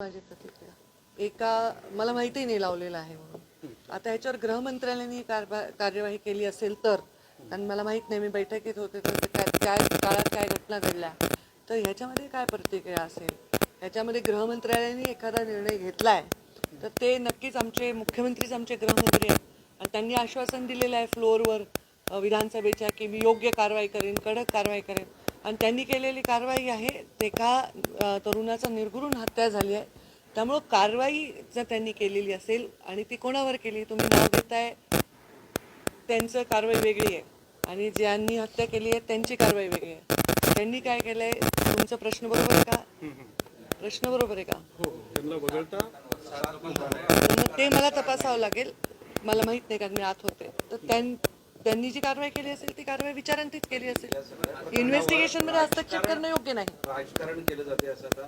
माझी प्रतिक्रिया. एका मला माहिती नाही लावलेला आहे म्हणून. आता ह्याच्यावर गृहमंत्रालयाने कार्यवाही केली असेल तर आणि मला माहीत नाही मी बैठकीत होते तर काय काळात काय घटना घडल्या. तर ह्याच्यामध्ये काय प्रतिक्रिया असेल? ह्याच्यामध्ये गृहमंत्रालयाने एखादा निर्णय घेतलाय तर ते नक्कीच आमचे मुख्यमंत्रीच आमचे गृहमंत्री आहेत. आणि त्यांनी आश्वासन दिलेलं आहे फ्लोअरवर विधानसभेच्या की मी योग्य कारवाई करेन कडक कारवाई करेन. आणि त्यांनी केलेली कारवाई आहे एका तरुणाचा निर्घृण हत्या झाली आहे. त्यामुळं कारवाई जर त्यांनी केलेली असेल आणि ती कोणावर केली तुम्ही नाव देताय त्यांचं कारवाई वेगळी आहे. आणि ज्यांनी हत्या केली आहे त्यांची कारवाई वेगळी आहे. त्यांनी काय केलंय तुमचा प्रश्न बरोबर आहे का? प्रश्न बरोबर आहे का? हो मग ते मला तपासावं लागेल. मला माहीत नाही कारण मी आत होते. तर त्यां- त्यांनी जी कारवाई केली असेल ती कारवाई विचारांतीच केली असेल. इन्व्हेस्टिगेशनमध्ये हस्तक्षेप करणं योग्य नाही. राजकारण केलं जाते असं आता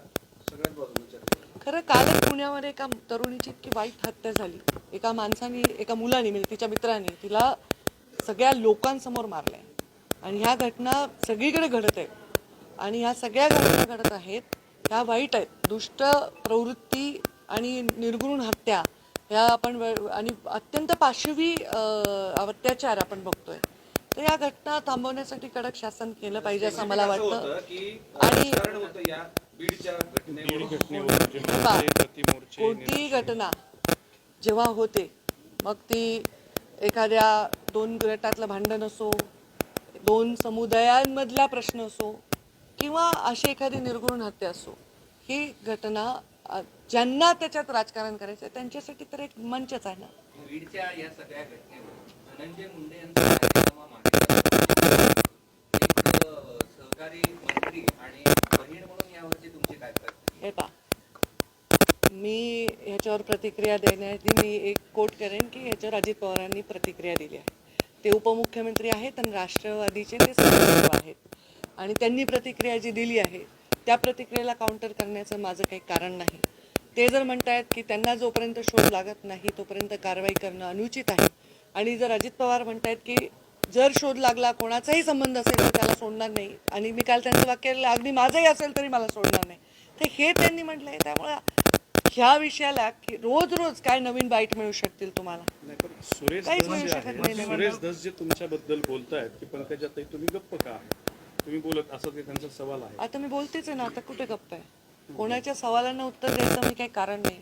सगळ्याच बाजूने चर्चा आहे. खरं कालच पुण्यामध्ये एका तरुणीची इतकी वाईट हत्या झाली. एका माणसाने एका मुलाने म्हणजे तिच्या मित्राने तिला सगळ्या लोकांसमोर मारलंय. आणि ह्या घटना सगळीकडे घडत आहेत आणि ह्या सगळ्या घटना घडत आहेत ह्या वाईट आहेत. दुष्ट प्रवृत्ती आणि निर्गुण हत्या ह्या आपण व- आणि अत्यंत पाशवी अत्याचार आपण बघतोय. तर या घटना थांबवण्यासाठी कडक शासन केलं पाहिजे असं मला असं वाटतं आणि- कोणतीही घटना जेव्हा होते मग ती एखाद्या दोन गटातलं भांडण असो दोन समुदायांमधला प्रश्न असो किंवा अशी एखादी निर्गुण हत्या असो ही घटना ज्यांना त्याच्यात राजकारण करायचं त्यांच्यासाठी तर एक मंचच आहे ना. हे पा मी ह्याच्यावर प्रतिक्रिया देण्याआधी मी एक कोट करेन की ह्याच्यावर अजित पवारांनी प्रतिक्रिया दिली आहे. ते उपमुख्यमंत्री आहेत आणि राष्ट्रवादीचे ते सदस्य आहेत. आणि त्यांनी प्रतिक्रिया जी दिली आहे त्या प्रतिक्रियेला काउंटर करण्याचं माझं काही कारण नाही. ते जर म्हणतायत की त्यांना जोपर्यंत शोध लागत नाही तोपर्यंत कारवाई करणं अनुचित आहे. आणि जर अजित पवार म्हणतायत की जर शोध लागला कोणाचाही संबंध असेल तर त्याला सोडणार नाही. आणि मी काल त्यांचं वाक्य अगदी माझंही असेल तरी मला सोडणार नाही. तर हे त्यांनी म्हटलंय त्यामुळे ह्या विषयाला की रोज रोज काय नवीन बाईट मिळू शकतील तुम्हाला? सुरेश काहीच धस मिळू जे शकत आहे नाही. सुरेश धस जे तुमच्याबद्दल बोलतायत की पंकजाताई तुम्ही गप्प का? तुम्ही बोलत असं ते त्यांचा सवाल आहे. आता मी बोलतेच आहे ना आता कुठे गप्प आहे? कोणाच्या सवालांना उत्तर द्यायचं मी काही कारण नाही.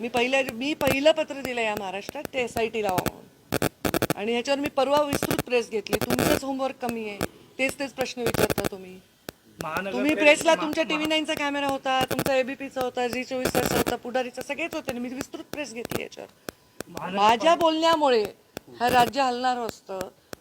मी पहिल्या मी पहिलं पत्र दिलं या महाराष्ट्रात ते एस आय टी लावा म्हणून. आणि ह्याच्यावर मी परवा विस्तृत प्रेस घेतली. तुमचंच होमवर्क कमी आहे. तेच तेच प्रश्न विचारता तुम्ही. तुम्ही प्रेसला तुमच्या टीव्ही नाईनचा कॅमेरा होता तुमचा एबीपीचा होता झी चोवीस होता पुढारीचा सगळेच होते. मी विस्तृत प्रेस घेतली याच्यावर माझ्या बोलण्यामुळे हा राज्य हलणार असतं.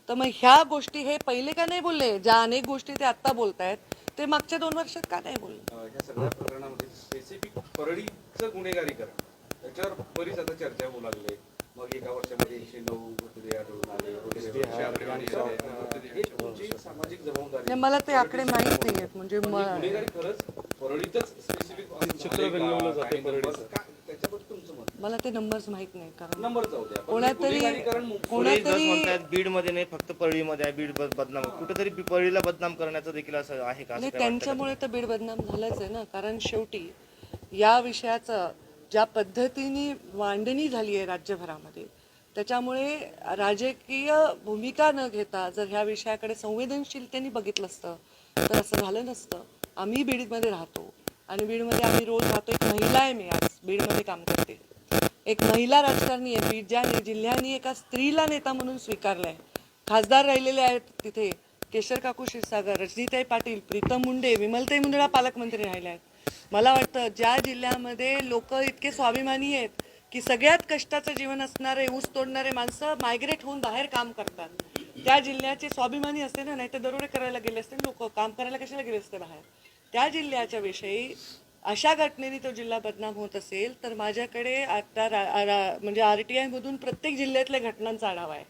तर मग ह्या गोष्टी हे पहिले का नाही बोलले? ज्या अनेक गोष्टी ते आता बोलतायत ते मागच्या दोन वर्षात का नाही बोलले? ह्या सगळ्या प्रकरणामध्ये स्पेसिफिक परळीचं गुन्हेगारीकरण. त्याच्यावर बरीच आता चर्चा होऊ लागले. मग एका वर्षामध्ये एकशे नऊ मृतदेह आढळून आले वगैरे वर्षे आढळून आले. अं, हे तुमची सामाजिक जबाबदारी. मला ते आकडे माहीत नाही आहेत म्हणजे पण म- ही गुन्हेगारी खरंच परळीतच स्पेसिफिक चित्र रंगवलं जाते परळीचं. त्याच्याबद्दल तुमचं मत मला ते नंबर्स माहीत नाही कारण नंबर जाऊ द्या. पण कोणातरी गुन्हेगारीकरण कोणातरी म्हणतात बीडमध्ये नाही फक्त परळीमध्ये आहे बीड बद- बदनाम. कुठेतरी परळीला बदनाम करण्याचं देखील असं आहे का? असं नाही काय वाटतं का? त्यांच्यामुळे तर बीड बदनाम झालंच आहे ना. कारण शेवटी या विषयाचं ज्या पद्धतीने मांडणी झाली आहे राज्यभरामध्ये त्याच्यामुळे राजकीय भूमिका न घेता जर ह्या विषयाकडे संवेदनशीलतेने बघितलं असतं तर असं झालं नसतं. आम्ही बीडमध्ये राहतो. आणि बीडमध्ये आम्ही रोज राहतो. एक महिला आहे मी आज. बीडमध्ये काम करते. एक महिला राजकारणी आहे बीड ज्या जिल्ह्याने एका स्त्रीला नेता म्हणून स्वीकारलाय. खासदार राहिलेले आहेत तिथे केशर काकू क्षीरसागर रजनीताई पाटील प्रीतम मुंडे विमलताई मुंदडा पालकमंत्री राहिले आहेत. मला वाटतं ज्या जिल्ह्यामध्ये लोक इतके स्वाभिमानी आहेत की सगळ्यात कष्टाचं जीवन असणारे ऊस तोडणारे माणसं मायग्रेट होऊन बाहेर काम करतात. त्या जिल्ह्याचे स्वाभिमानी असते ना नाही तर दरोडे करायला गेले असते लोक काम करायला कशाला गेले असते बाहेर? त्या जिल्ह्याच्या विषयी अशा घटनेने तो जिल्हा बदनाम होत असेल तर माझ्याकडे आता रा- रा- म्हणजे आर टी आयमधून प्रत्येक जिल्ह्यातल्या घटनांचा आढावा आहे.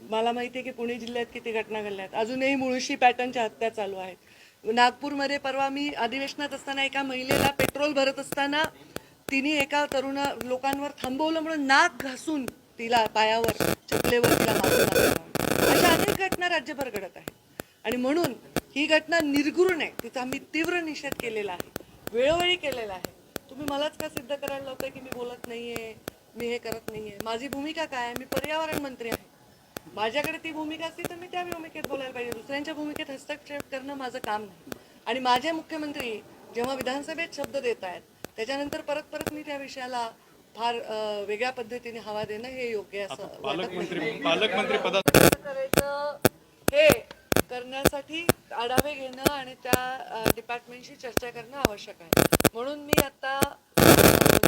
मला माहिती आहे की पुणे जिल्ह्यात किती घटना घडल्या आहेत अजूनही मुळशी पॅटर्नच्या हत्या चालू आहेत. नागपूरमध्ये परवा मी अधिवेशनात असताना एका महिलेला पेट्रोल भरत असताना तिने एका तरुण लोकांवर थांबवलं म्हणून नाक घासून तिला पायावर चपलेवर तिला मारून अशा अनेक घटना राज्यभर घडत आहेत. आणि म्हणून ही घटना निर्घृण आहे. तिचा आम्ही तीव्र निषेध केलेला आहे. वेळोवेळी केलेला आहे. तुम्ही मलाच का सिद्ध करायला लावताय की मी बोलत नाहीये? मी हे करत नाहीये? माझी भूमिका काय आहे? मी पर्यावरण मंत्री आहे. माझ्याकडे ती भूमिका असती तर मी त्या भूमिकेत बोलायला पाहिजे. दुसऱ्यांच्या भूमिकेत हस्तक्षेप करणं माझं काम नाही. आणि माझे मुख्यमंत्री जेव्हा विधानसभेत शब्द देत आहेत त्याच्यानंतर परत परत मी त्या विषयाला फार वेगळ्या पद्धतीने हवा देणं हे योग्य असं. पालकमंत्री पालकमंत्री पदा करण्यासाठी आढावे घेणं आणि त्या डिपार्टमेंटशी चर्चा करणं आवश्यक आहे. म्हणून मी आता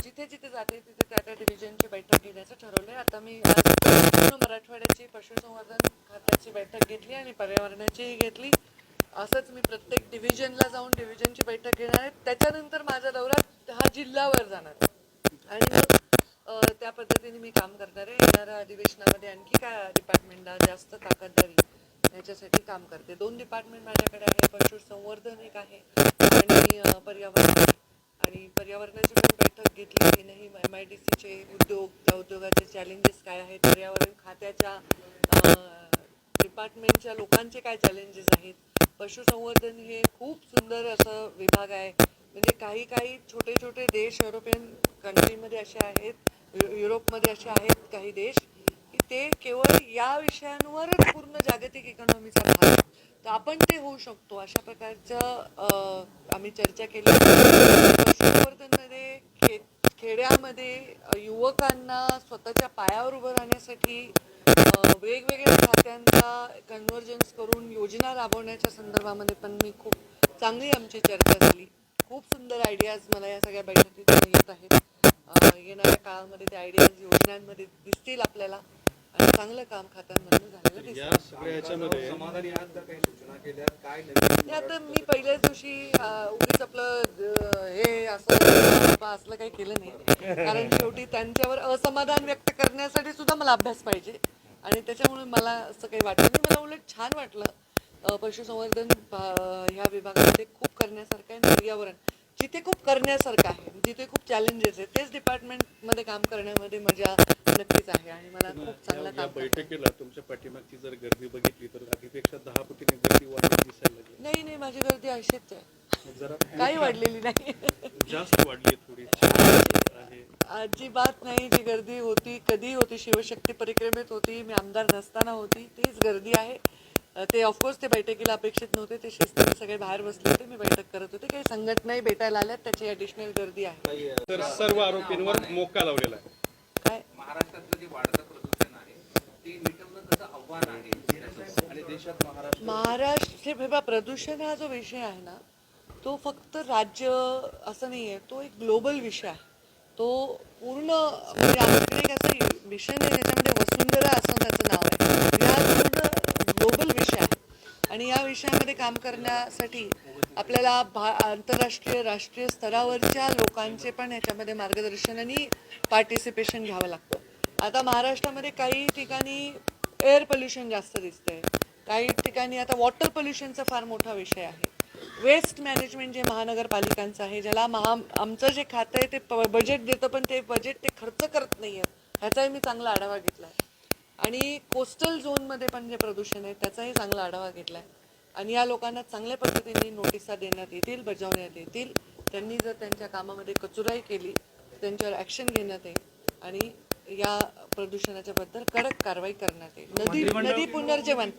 जिथे जिथे जाते तिथे त्या त्या डिव्हिजनची बैठक घेण्याचं ठरवलं आहे आता मी मराठवाड्याची पशुसंवर्धन खात्याची बैठक घेतली आणि पर्यावरणाचीही घेतली. असंच मी प्रत्येक डिव्हिजनला जाऊन डिव्हिजनची बैठक घेणार आहे. त्याच्यानंतर माझा दौरा हा जिल्ह्यावर जाणार आणि त्या पद्धतीने मी काम करणार आहे. येणाऱ्या अधिवेशनामध्ये आणखी काय डिपार्टमेंटला जास्त ताकद द्यावी? याच्यासाठी काम करते. दोन डिपार्टमेंट माझ्याकडे आहे पशुसंवर्धन एक आहे आणि पर्यावरण आणि पर्यावरणाची पण बैठक घेतली की नाही एम आय डी सीचे उद्योग त्या उद्योगाचे चॅलेंजेस काय आहेत? पर्यावरण खात्याच्या डिपार्टमेंटच्या लोकांचे काय चॅलेंजेस आहेत? पशुसंवर्धन हे खूप सुंदर असं विभाग आहे. म्हणजे काही काही छोटे छोटे देश युरोपियन कंट्रीमध्ये असे आहेत युरोपमध्ये असे आहेत काही देश. की ते केवळ या विषयांवरच पूर्ण जागतिक इकॉनॉमीचा भाग तर आपण ते होऊ शकतो. अशा प्रकारचं आम्ही चर्चा केली. पशुसंवर्धनमध्ये खे खेड्यामध्ये युवकांना स्वतःच्या पायावर उभं राहण्यासाठी वेगवेगळ्या खात्यांचा कन्व्हर्जन्स करून योजना राबवण्याच्या संदर्भामध्ये पण मी खूप चांगली आमची चर्चा झाली. खूप सुंदर आयडियाज मला या सगळ्या बैठकीतून येत आहेत. येणाऱ्या काळामध्ये त्या आयडियाज योजनांमध्ये दिसतील आपल्याला. चांगलं काम खात्यांमधून झालेलं आता मी पहिल्याच दिवशी अं, उगीच आपलं हे असं बा असलं काही केलं नाही. कारण शेवटी त्यांच्यावर असमाधान व्यक्त करण्यासाठी सुद्धा मला अभ्यास पाहिजे. आणि त्याच्यामुळे मला असं काही वाटलं नाही. मला उलट छान वाटलं. अं, पशुसंवर्धन अं, ह्या विभागामध्ये खूप करण्यासारखं आहे आणि पर्यावरण. जिथे खूप करण्यासारखं आहे जिथे खूप चॅलेंजेस आहेत तेच डिपार्टमेंटमध्ये काम करण्यामध्ये मजा नक्कीच आहे आणि मला खूप चांगलं काम बैठकीला तुमच्या पाठीमागची जर गर्दी बघितली तर आधीपेक्षा दहा पटीने गर्दी वाढत दिसायला लागली. नाही नाही माझी गर्दी अशीच आहे. जरा काही वाढलेली नाही. जास्त वाढली आहे थोडी. आहे. अजिबात नाही जी गर्दी होती कधी होती शिवशक्ती परिक्रमेत होती मी आमदार नसताना होती तीच गर्दी आहे. ते ऑफकोर्स ते बैठकीला अपेक्षित नव्हते. ते शिस्तीने सगळे बाहेर बसले होते. मी बैठक करत होते. काही संघटनाही भेटायला आल्यात. त्याची ॲडिशनल गर्दी आहे. तर सर्व आरोपींवर मोका लावलेला आहे. काय? महाराष्ट्रातलं जे वाढतं प्रदूषण आहे ते मिटवणं कसं आव्हान आहे? आणि देशात महाराष्ट्र महाराष्ट्र हे बघा प्रदूषण हा जो विषय आहे ना तो फक्त राज्य असं नाही आहे तो एक ग्लोबल विषय आहे. तो पूर्ण म्हणजे आमच्याकडे एक असं मिशन आहे त्याच्यामध्ये वसुंधरा असं त्याचं नाव आहे. हा पूर्ण आणि या विषयामध्ये काम करण्यासाठी आपल्याला भा आंतरराष्ट्रीय राष्ट्रीय स्तरावरच्या लोकांचे पण याच्यामध्ये मार्गदर्शन आणि पार्टिसिपेशन घ्यावं लागतं. आता महाराष्ट्रामध्ये काही ठिकाणी एअर पोल्युशन जास्त दिसतंय. काही ठिकाणी आता वॉटर पोल्युशनचा फार मोठा विषय आहे. वेस्ट मॅनेजमेंट जे महानगरपालिकांचं आहे ज्याला महा आमचं जे खातं आहे ते बजेट देतं पण ते बजेट ते खर्च करत नाही आहेत ह्याचाही मी चांगला आढावा घेतला आहे आणि कोस्टल झोनमध्ये पण जे प्रदूषण आहे त्याचाही चांगला आढावा घेतला आहे आणि या लोकांना चांगल्या पद्धतीने नोटिसा देण्यात येतील बजावण्यात येतील. त्यांनी जर त्यांच्या कामामध्ये कचुराई केली त्यांच्यावर ॲक्शन घेण्यात येईल आणि या प्रदूषणाच्या बद्दल कडक कारवाई करण्यात येईल. नदी नदी पुनर्जीवन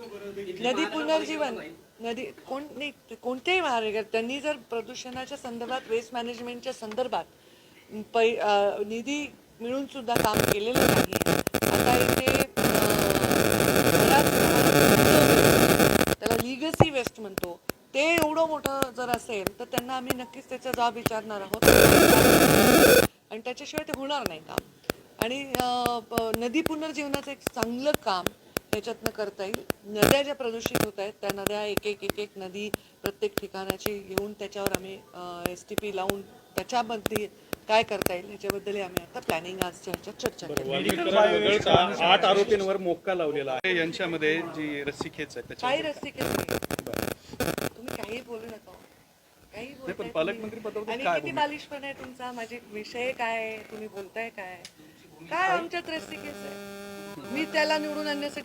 नदी पुनर्जीवन नदी कोण नाही कोणत्याही महाराष्ट्र त्यांनी जर प्रदूषणाच्या संदर्भात वेस्ट मॅनेजमेंटच्या संदर्भात पै निधी मिळून सुद्धा काम केलेलं नाही आता इथे अं, बराच त्याला लिगसी वेस्ट म्हणतो. ते एवढं मोठं जर असेल तर त्यांना आम्ही नक्कीच त्याचा जबाब विचारणार आहोत. आणि त्याच्याशिवाय ते होणार नाही काम. आणि नदी पुनर्जीवनाचं एक चांगलं काम त्याच्यातनं करता येईल. नद्या ज्या प्रदूषित होत आहेत त्या नद्या एक एक एक एक नदी प्रत्येक ठिकाणाची घेऊन त्याच्यावर आम्ही एस टी पी लावून त्याच्यामध्ये काय करता येईल याच्याबद्दल आम्ही आता प्लॅनिंग आजच्या ह्याच्यात चर्चा केली. आठ आरोपींवर मोक्का लावलेला आहे. यांच्यामध्ये जी रस्सी खेच आहे काही त्याच्या रस्ते केले तुम्ही काही बोलू नका काही पण बोलताय पालकमंत्री. पदावर आणि काय किती भूमिका? बालिशपण आहे तुमचा माझे विषय काय आहे? तुम्ही बोलताय काय काय आमच्यात केस आहे मी त्याला निवडून आणण्यासाठी